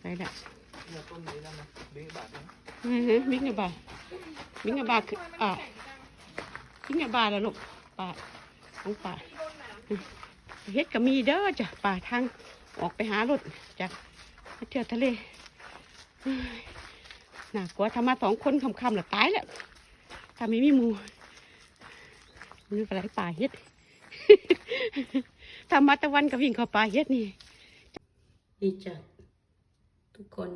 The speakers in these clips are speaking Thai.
ไปละเนี่ยต้นนี้แล้วนะบิ๊กบาทนะอือฮึมิกเนบามิกเนบาคืออ่ามิกเนบาแล้วลูกป่าของป่าเฮ็ดก็มีเด้อจ้ะป่าทางออกไปหารถจากเที่ยวทะเลเฮ้ยน่ากลัวถ้ามาสองคนคำๆละตายแล้วถ้าไม่มีหมูมันอะไรป่าเฮ็ดถ้ามาตะวันก็วิ่งเข้าป่าเฮ็ดนี่นี่จ้ะ ทุกคน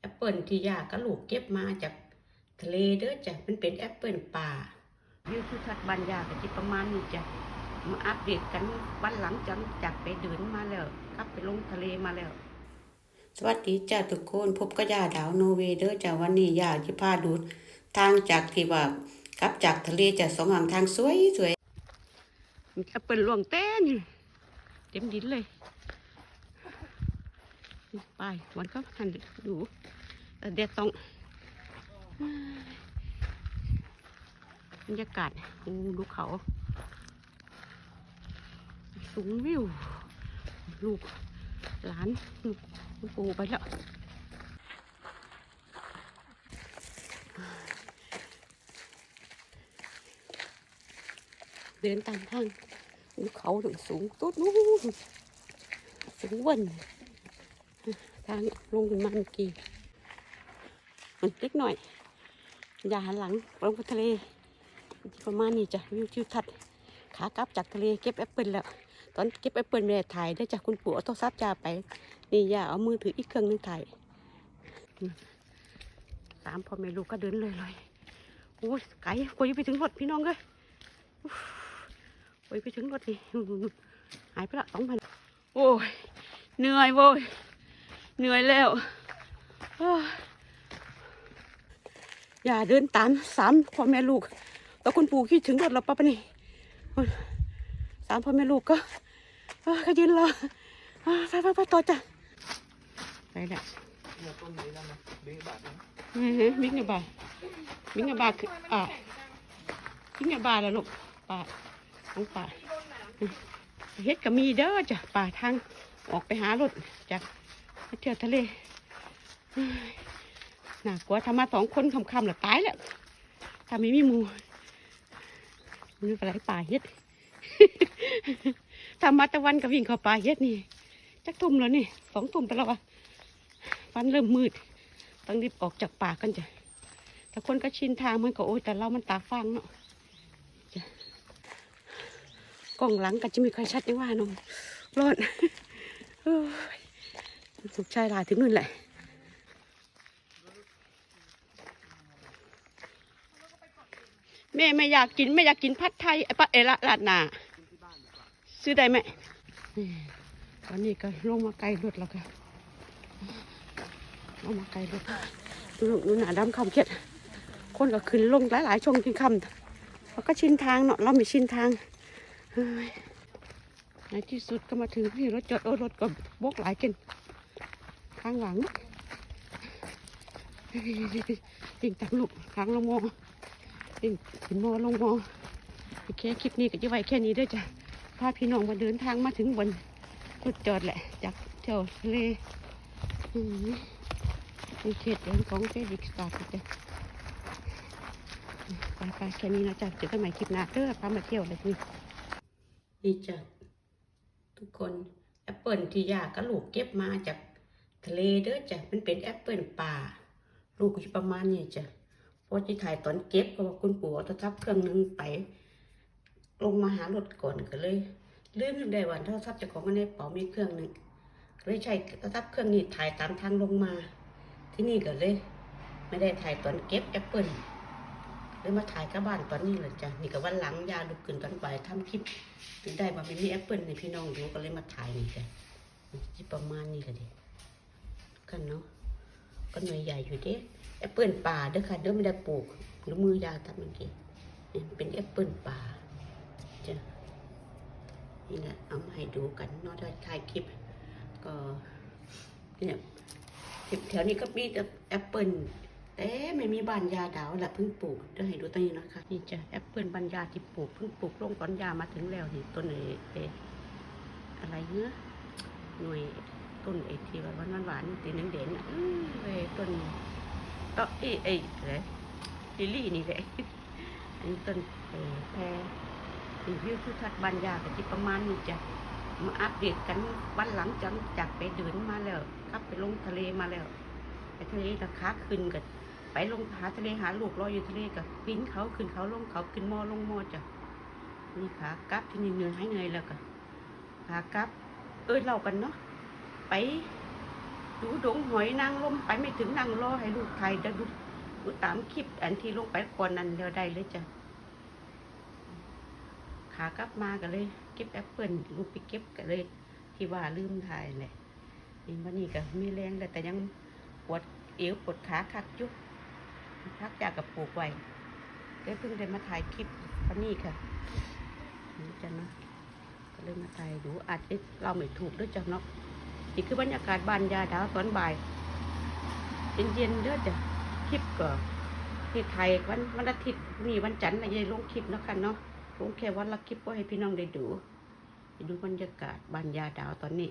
แอปเปิลที่ยากก็ลูกเก็บมาจากทะเลเด้อจ้ะมันเป็นแอปเปิลป่าวิวทิวทัศน์บานยาก็จะประมาณนี้จ้ะมาอัปเดตกันวันหลังจากจากไปเดินมาแล้วกลับไปลงทะเลมาแล้ว สวัสดีจ้าทุกคนพบกับยาดาวโนเวเดอร์จ้าวันนี้ยาที่พาดูทางจากที่ว่ากลับจากทะเลจะสองหางทางสวยสวยมันแอปเปิลล่วงเต้นอยู่เต็มดินเลย ไปวันก็หันดูแต่เด็ดต้องบรรยากาศโอ้ดูเขา สูงวิว ลูกหลานลูกลูกปูไปแล้วเดินตามทางภูเขาถึงสูงตุ๊ดนู้นสูงวัน ทางลงขึ้นมาเมื่อกี้มันเล็กหน่อย อย่าหันหลังลงไปทะเลประมาณนี้จ้ะวิวทิวทัศน์ขากลับจากทะเลเก็บแอปเปิลแล้ว ตอนเก็บแอปเปิลไม่ได้ถ่ายได้จากคุณปู่เอาโทรศัพท์จ่าไป นี่ย่าเอามือถืออีกเครื่องหนึงถ่ายอืมสามพ่อแม่ลูกก็เดินเลยเลยโอ้ยไกลกว่าจะไปถึงรถพี่น้องเลยอุ๊ยไปถึงรถนี่หายไปละสองพันโอ้ยเหนื่อยโว้ย เหนื่อยแล้วอย่าเดินตามสามพ่อแม่ลูกแล้วคุณปู่คิดถึงรถเราปะปะนี่สามพ่อแม่ลูกก็เอ้ยก็ยืนรออ่าไปไปไปต่อจ้ะไปละเนี่ยต้นนี้แล้วนะบิ๊กบาทนะอือฮึมิกเนบามิกเนบาคืออ่ามิกเนบาแล้วลูกป่าของป่าเฮ็ดก็มีเด้อจ้ะป่าทางออกไปหารถจาก เที่ยวทะเลน่ากลัวถ้ามาสองคนคำๆละตายแล้วถ้าไม่มีมูมันอะไรป่าเฮ็ดถ้ามาตะวันก็วิ่งเข้าป่าเฮ็ดนี่ จักทุ่มแล้วนี่สองทุ่มไปแล้วอะฟันเริ่มมืด ต้องรีบออกจากป่ากันจ้ะแต่คนก็ชินทางมันก็โอ้ยแต่เรามันตาฟังเนาะกล้องหลังก็จะไม่ค่อยชัดนี่ว่าหนมร้อนโอ้ย สุกชายลาถึงนู่นแหละแม่ไม่อยากกินไม่อยากกินผัดไทยไอ้ปะเอละลาดหนาซื้อได้ไหมตอนนี้ก็ลงมาไกลรถแล้วค่ะเอามาไกลเลยดูดูหนาดำคำเข็ดคนก็ขึ้นลงหลายๆช่วงที่คำเราก็ชินทางเนาะเราไม่ชินทางในที่สุดก็มาถึงที่รถจอดโอ้รถก็บกหลายเกัน ข้างหลังจริงจังลูกข้างลงมอจริงขึ้นมอลงมอโอเคคลิปนี้ก็จะไว้แค่นี้ด้วยจ้ะพาพี่น้องมาเดินทางมาถึงบนจุดจอดแหละ จากเที่ยวทะเลอืมมีเขตเดินของเฟรดิกสตาร์จ้ะไปไปแค่นี้นะจ๊ะเจอกันใหม่คลิปหน้าเด้อพามาเที่ยวเลยนี่นี่จ้ะทุกคนแอปเปิลที่ยากก็ลูกเก็บมาจาก ทะเลเด้อจ้ะมันเป็นแอปเปิลป่า ลูกอยู่ประมาณนี้จ้ะพอที่ถ่ายตอนเก็บก็ว่าคุณปู่เอาโทรศัพท์เครื่องหนึงไป ลงมาหารถก่อนก็เลยลืมได้ว่าโทรศัพท์จ้าของมันในเป๋ามีเครื่องหนึงก็เลยใช้โทรศัพท์เครื่องนี้ถ่ายตามทางลงมา ที่นี่ก็เลย ไม่ได้ถ่ายตอนเก็บแอปเปิลเลยมาถ่ายกับบ้านตอนนี้เลยจ้ะนี่ก็วันหลังยาลุกขึ้นตอนบ่ายทำคลิปถึงได้ว่าไม่มีแอปเปิลในพี่น้องดูก็เลยมาถ่ายนี่จ้ะที่ประมาณนี้ก็ดี กันเนาะก็หน่วยใหญ่อยู่เด้แอปเปิลป่าเด้อค่ะเด้อไม่ได้ปลูกหรือมือยาทำเมื่อกี้เป็นแอปเปิลป่าจ้ะนี่แหละเอามาให้ดูกันเนาะได้ถ่ายคลิป ก็เนี่ยแถวนี้ก็มีแต่แอปเปิลแต่ไม่มีบานยาดาวแหละเพิ่งปลูกเดี๋ยวให้ดูต้นนี้นะคะนี่จ้ะแอปเปิลบานยาที่ปลูกเพิ่งปลูกลงต้อนยามาถึงแล้วนี่ต้นเอเออะไรเนื้อหน่วย ต้นไอ้ที่ว่าหวานหวานตีนเด่นๆอะเอ้ยต้นก็ไอ้ไอ้อะไรลิลลี่นี่แหละอันนี้ต้นแพรรีวิวทุทัศน์บรรยากาศที่ประมาณนี้จ้ะมาอัปเดตกันวันหลังจากจากไปเดินมาแล้วกลับไปลงทะเลมาแล้วไปทะเลราคาขึ้นกันไปลงหาทะเลหาลูกรออยู่ทะเลกับปิ้นเขาขึ้นเขาลงเขาขึ้นมอลงมอจ้ะนี่ขากลับที่นี่เหนื่อยให้เหนื่อยแล้วก็ขากลับ เออเรากันเนาะ ไป ดูดงหอยนางลมไปไม่ถึงนางรอให้ลูกไทยจะดูดูตามคลิปอันที่ลงไปก่อนนั้นเดียวได้เลยจ้ะขากลับมากันเลย เก็บแอปเปิลลูกไปเก็บกันเลย ที่ว่าลืมถ่ายแหละนี่วันนี้ก็มีแรงแต่แต่ยังปวดเอวปวดขาคักยุบพักจากกับปลูกไว้ก็เพิ่งได้มาถ่ายคลิปวันนี้ค่ะนี่จ้ะเนาะก็เลยมาถ่ายดูอาจจะเราไม่ถูกด้วยจ้ะเนาะ นี่คือบรรยากาศบ้านยาดาวตอนบ่ายเย็นๆเด้อจ้ะคลิปก็ที่ไทยวันวันอาทิตย์นี่วันจันทร์นะยายลงคลิปนะคะเนาะลงแค่วันละคลิปไว้ให้พี่น้องได้ดู ดูบรรยากาศบ้านยาดาวตอนนี้